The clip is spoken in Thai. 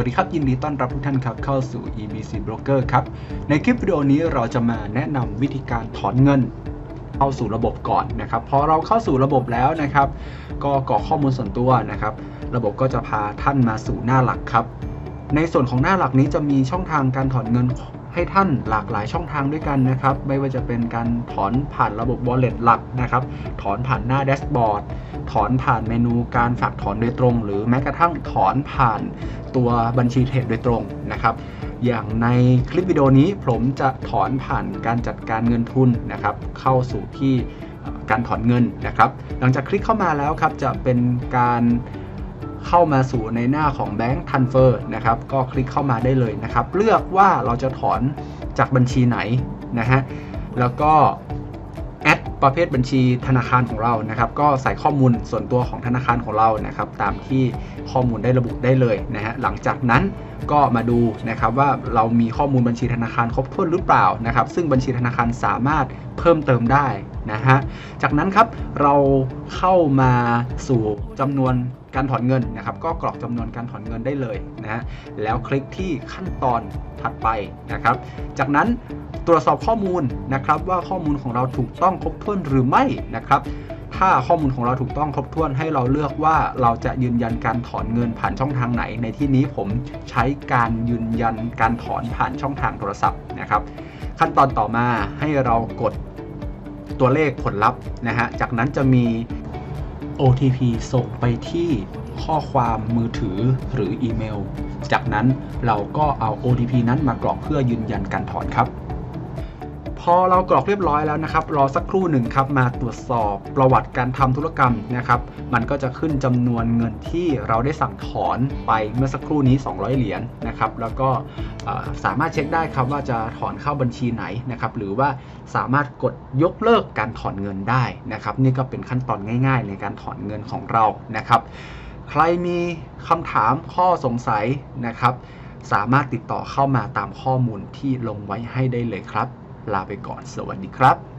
วัสดีครับยินดีต้อนรับทุกท่านครับเข้าสู่ EBC Broker ครับ ในคลิปวิดีโอนี้เราจะมาแนะนำวิธีการถอนเงินเข้าสู่ระบบก่อนนะครับพอเราเข้าสู่ระบบแล้วนะครับ ก็กรอกข้อมูลส่วนตัวนะครับ ระบบก็จะพาท่านมาสู่หน้าหลักครับ ในส่วนของหน้าหลักนี้จะมีช่องทางการถอนเงิน ให้ท่านหลากหลายช่องทางด้วยกันนะครับ ไม่ว่าจะเป็นการถอนผ่านระบบ wallet หลักนะครับ ถอนผ่านหน้าแดชบอร์ด ถอนผ่านเมนูการฝากถอนโดยตรง หรือแม้กระทั่งถอนผ่านตัวบัญชีเทรดโดยตรงนะครับ อย่างในคลิปวิดีโอนี้ผมจะถอนผ่านการจัดการเงินทุนนะครับ เข้าสู่ที่การถอนเงินนะครับ หลังจากคลิกเข้ามาแล้วครับจะเป็นการ เข้ามาสู่ในหน้าของ Bank Transfer นะครับ ก็คลิกเข้ามาได้เลยนะครับ เลือกว่าเราจะถอนจากบัญชีไหนนะฮะ แล้วก็แอดประเภทบัญชีธนาคารของเรานะครับ ก็ใส่ข้อมูลส่วนตัวของธนาคารของเรานะครับ ตามที่ข้อมูลได้ระบุได้เลยนะฮะ หลังจากนั้นก็มาดูนะครับว่าเรามีข้อมูลบัญชีธนาคารครบถ้วนหรือเปล่านะครับ ซึ่งบัญชีธนาคารสามารถเพิ่มเติมได้ นะฮะ จากนั้นครับเราเข้ามาสู่จำนวนการถอนเงินนะครับ ก็กรอกจำนวนการถอนเงินได้เลยนะฮะ แล้วคลิกที่ขั้นตอนถัดไปนะครับ จากนั้นตรวจสอบข้อมูลนะครับว่าข้อมูลของเราถูกต้องครบถ้วนหรือไม่นะครับถ้าข้อมูลของเราถูกต้องครบถ้วนให้เราเลือกว่าเราจะยืนยันการถอนเงินผ่านช่องทางไหน ในที่นี้ผมใช้การยืนยันการถอนผ่านช่องทางโทรศัพท์นะครับ ขั้นตอนต่อมาให้เรากด ตัวเลขผลลัพธ์นะฮะ จากนั้นจะมี OTP ส่งไปที่ข้อความมือถือหรืออีเมล จากนั้นเราก็เอา OTP นั้นมากรอกเพื่อยืนยันการถอนครับ พอเรากรอกเรียบร้อยแล้วนะครับ รอสักครู่หนึ่งครับมาตรวจสอบประวัติการทำธุรกรรมนะครับ มันก็จะขึ้นจำนวนเงินที่เราได้สั่งถอนไปเมื่อสักครู่นี้ 200 เหรียญนะครับ แล้วก็สามารถเช็คได้ครับว่าจะถอนเข้าบัญชีไหนนะครับ หรือว่าสามารถกดยกเลิกการถอนเงินได้นะครับ นี่ก็เป็นขั้นตอนง่าย ๆ ในการถอนเงินของเรานะครับ ใครมีคำถามข้อสงสัยนะครับ สามารถติดต่อเข้ามาตามข้อมูลที่ลงไว้ให้ได้เลยครับ ลาไปก่อน สวัสดีครับ